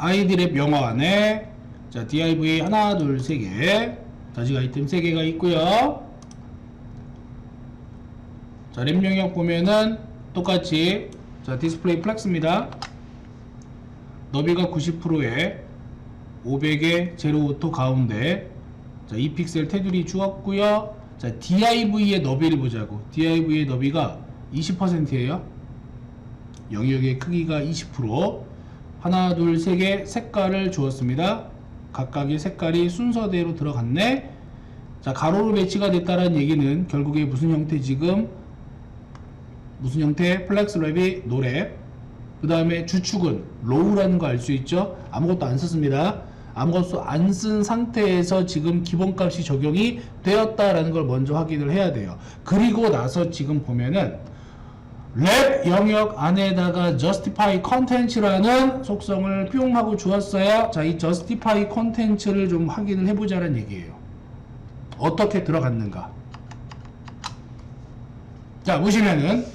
아이디랩 영어 안에 자 div 하나 둘 세 개. 자식 아이템 세 개가 있고요. 자랩 영역 보면은 똑같이 자 디스플레이 플렉스입니다. 너비가 90%에 500에 제로 오토 가운데 자 2픽셀 테두리 주었고요. 자 div의 너비를 보자고. Div의 너비가 20%예요. 영역의 크기가 20% 하나 둘 세 개 색깔을 주었습니다. 각각의 색깔이 순서대로 들어갔네. 자 가로로 배치가 됐다는 얘기는 결국에 무슨 형태 지금? 무슨 형태? 플렉스 랩이 노랩 그 다음에 주축은 로우라는 거 알 수 있죠? 아무것도 안 썼습니다. 아무것도 안 쓴 상태에서 지금 기본값이 적용이 되었다라는 걸 먼저 확인을 해야 돼요. 그리고 나서 지금 보면은 랩 영역 안에다가 justify content라는 속성을 뿅 하고 주었어요 자 이 justify content를 좀 확인을 해보자는 얘기예요 어떻게 들어갔는가 자 보시면은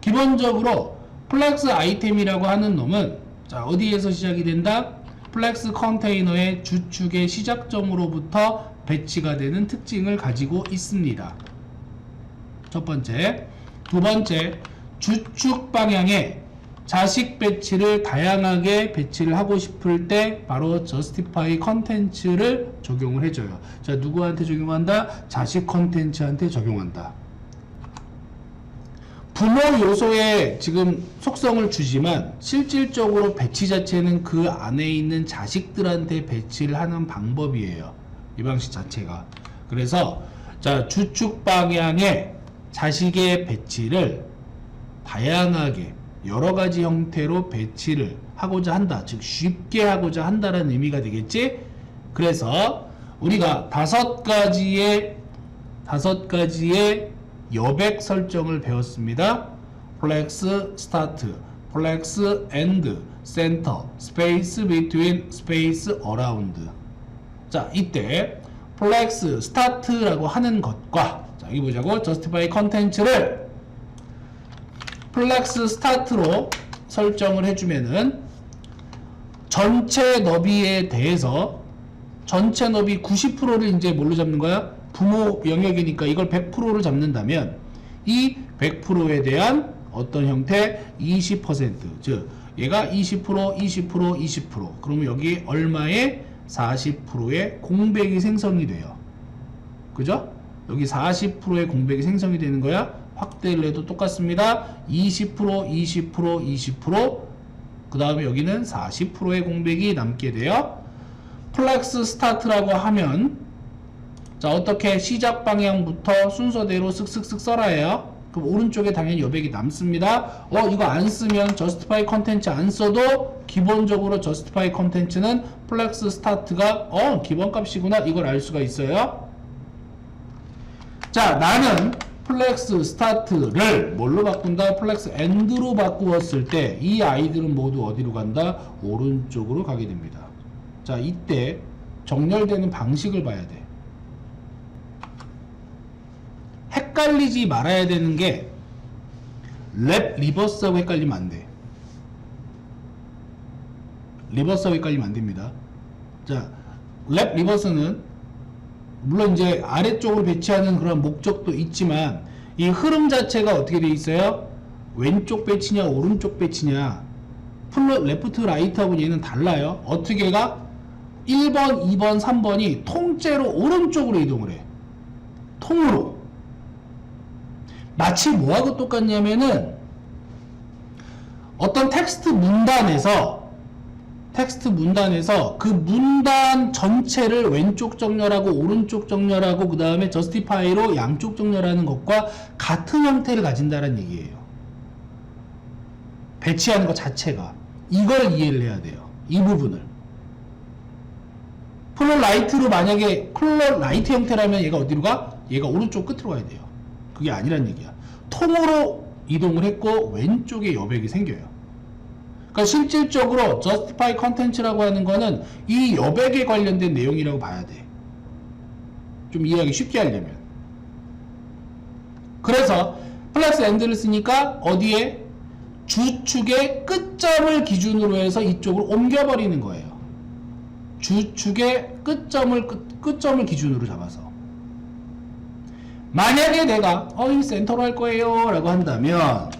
기본적으로 플렉스 아이템이라고 하는 놈은 자 어디에서 시작이 된다? 플렉스 컨테이너의 주축의 시작점으로부터 배치가 되는 특징을 가지고 있습니다. 첫 번째, 두 번째 주축 방향에 자식 배치를 다양하게 배치를 하고 싶을 때 바로 justify content를 적용을 해줘요. 자 누구한테 적용한다? 자식 컨텐츠한테 적용한다. 부모 요소에 지금 속성을 주지만 실질적으로 배치 자체는 그 안에 있는 자식들한테 배치를 하는 방법이에요. 이 방식 자체가. 그래서 자 주축 방향에 자식의 배치를 다양하게 여러 가지 형태로 배치를 하고자 한다. 즉 쉽게 하고자 한다는 의미가 되겠지? 그래서 우리가 다섯 가지의 다섯 가지의 여백 설정을 배웠습니다. 플렉스 스타트, 플렉스 엔드, 센터, 스페이스 비트윈, 스페이스 어라운드. 자, 이때 플렉스 스타트라고 하는 것과 자, 여기 보자고. 저스티파이 컨텐츠를 플렉스 스타트로 설정을 해주면은 전체 너비에 대해서 전체 너비 90%를 이제 뭘로 잡는 거야? 부모 영역이니까 이걸 100%를 잡는다면 이 100%에 대한 어떤 형태 20%, 즉 얘가 20%, 20%, 20%. 그러면 여기 얼마의 40%의 공백이 생성이 돼요. 그죠? 여기 40%의 공백이 생성이 되는 거야. 확대를 해도 똑같습니다. 20%, 20%, 20%. 그 다음에 여기는 40%의 공백이 남게 돼요. 플렉스 스타트라고 하면 자 어떻게 시작 방향부터 순서대로 쓱쓱쓱 써라 해요. 그럼 오른쪽에 당연히 여백이 남습니다. 어 이거 안 쓰면 justify 컨텐츠 안 써도 기본적으로 justify 컨텐츠는 플렉스 스타트가 어 기본값이구나 이걸 알 수가 있어요. 자 나는 플렉스 스타트를 뭘로 바꾼다? 플렉스 엔드로 바꾸었을 때 이 아이들은 모두 어디로 간다? 오른쪽으로 가게 됩니다. 자 이때 정렬되는 방식을 봐야 돼. 헷갈리지 말아야 되는 게 랩 리버스하고 헷갈리면 안 돼. 리버스하고 헷갈리면 안 됩니다. 자, 랩 리버스는 물론 이제 아래쪽으로 배치하는 그런 목적도 있지만 이 흐름 자체가 어떻게 돼 있어요? 왼쪽 배치냐 오른쪽 배치냐 플러 레프트 라이트하고 얘는 달라요. 어떻게 가? 1번, 2번, 3번이 통째로 오른쪽으로 이동을 해. 통으로. 마치 뭐하고 똑같냐면은 어떤 텍스트 문단에서 텍스트 문단에서 그 문단 전체를 왼쪽 정렬하고 오른쪽 정렬하고 그 다음에 저스티파이로 양쪽 정렬하는 것과 같은 형태를 가진다는 얘기예요. 배치하는 것 자체가 이걸 이해를 해야 돼요. 이 부분을. 플롯 라이트로 만약에 플롯 라이트 형태라면 얘가 어디로 가? 얘가 오른쪽 끝으로 가야 돼요. 그게 아니란 얘기야. 통으로 이동을 했고 왼쪽에 여백이 생겨요. 그러니까 실질적으로 justify content라고 하는 거는 이 여백에 관련된 내용이라고 봐야 돼. 좀 이해하기 쉽게 하려면. 그래서 플러스 엔드를 쓰니까 어디에 주축의 끝점을 기준으로 해서 이쪽으로 옮겨버리는 거예요. 주축의 끝점을 끝, 끝점을 기준으로 잡아서 만약에 내가 어이 센터로 할 거예요 라고 한다면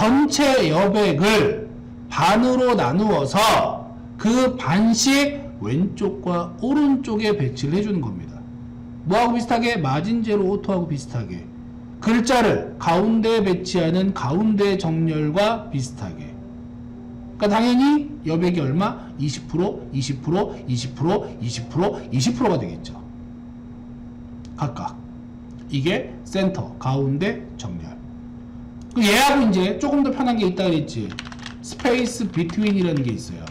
전체 여백을 반으로 나누어서 그 반씩 왼쪽과 오른쪽에 배치를 해주는 겁니다. 뭐하고 비슷하게? 마진제로 오토하고 비슷하게 글자를 가운데에 배치하는 가운데 정렬과 비슷하게 그러니까 당연히 여백이 얼마? 20%, 20%, 20%, 20%, 20%가 되겠죠. 각각. 이게 센터, 가운데, 정렬. 그 얘하고 이제 조금 더 편한 게 있다 그랬지. 스페이스 비트윈이라는 게 있어요.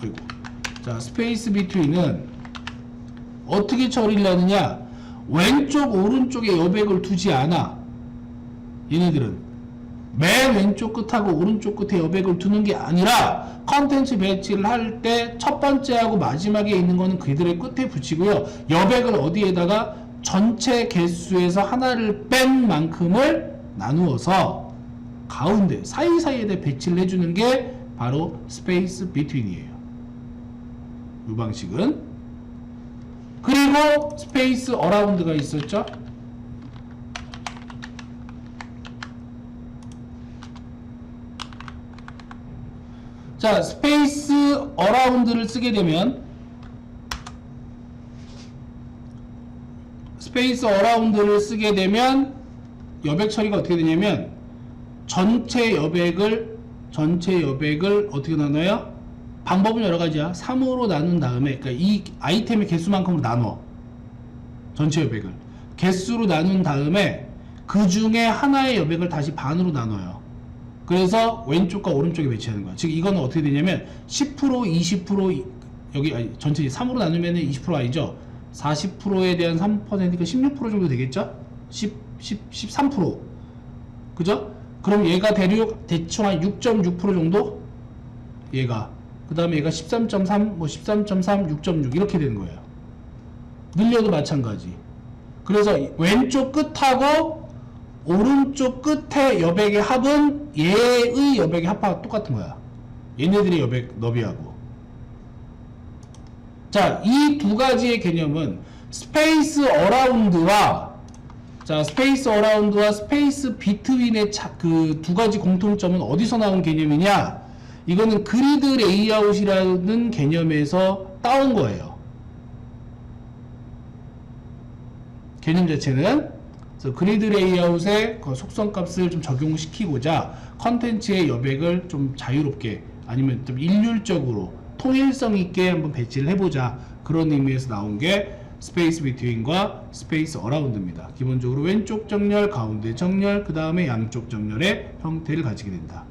그리고 자, 스페이스 비트윈은 어떻게 처리를 하느냐? 왼쪽, 오른쪽에 여백을 두지 않아. 얘네들은 맨 왼쪽 끝하고 오른쪽 끝에 여백을 두는 게 아니라 컨텐츠 배치를 할 때 첫 번째하고 마지막에 있는 거는 그들의 끝에 붙이고요. 여백을 어디에다가 전체 개수에서 하나를 뺀 만큼을 나누어서 가운데 사이사이에 배치를 해주는 게 바로 스페이스 비트윈이에요. 이 방식은 그리고 스페이스 어라운드가 있었죠. 자, 스페이스 어라운드를 쓰게 되면 스페이스 어라운드를 쓰게 되면 여백 처리가 어떻게 되냐면 전체 여백을 전체 여백을 어떻게 나눠요? 방법은 여러 가지야. 3으로 나눈 다음에 그러니까 이 아이템의 개수만큼으로 나눠. 전체 여백을 개수로 나눈 다음에 그 중에 하나의 여백을 다시 반으로 나눠요. 그래서 왼쪽과 오른쪽에 배치하는 거야. 즉 이거는 어떻게 되냐면 10% 20% 여기 아니 전체 3으로 나누면 20% 아니죠. 40%에 대한 3%니까 16% 정도 되겠죠? 10, 10, 13% 그죠? 그럼 얘가 대륙 대충 한 6.6% 정도? 얘가 그 다음에 얘가 13.3, 뭐 13.3, 6.6 이렇게 되는 거예요. 늘려도 마찬가지. 그래서 왼쪽 끝하고 오른쪽 끝에 여백의 합은 얘의 여백의 합하고 똑같은 거야. 얘네들의 여백 너비하고. 자, 이 두 가지의 개념은 스페이스 어라운드와 자, 스페이스 어라운드와 스페이스 비트윈의 그 두 가지 공통점은 어디서 나온 개념이냐? 이거는 그리드 레이아웃이라는 개념에서 따온 거예요. 개념 자체는 그래서 그리드 레이아웃의 그 속성 값을 좀 적용시키고자 컨텐츠의 여백을 좀 자유롭게 아니면 좀 일률적으로 통일성 있게 한번 배치를 해보자 그런 의미에서 나온 게 스페이스 비트윈과 스페이스 어라운드입니다. 기본적으로 왼쪽 정렬, 가운데 정렬, 그 다음에 양쪽 정렬의 형태를 가지게 된다.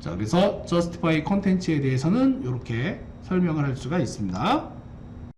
자, 그래서 justify 컨텐츠에 대해서는 이렇게 설명을 할 수가 있습니다.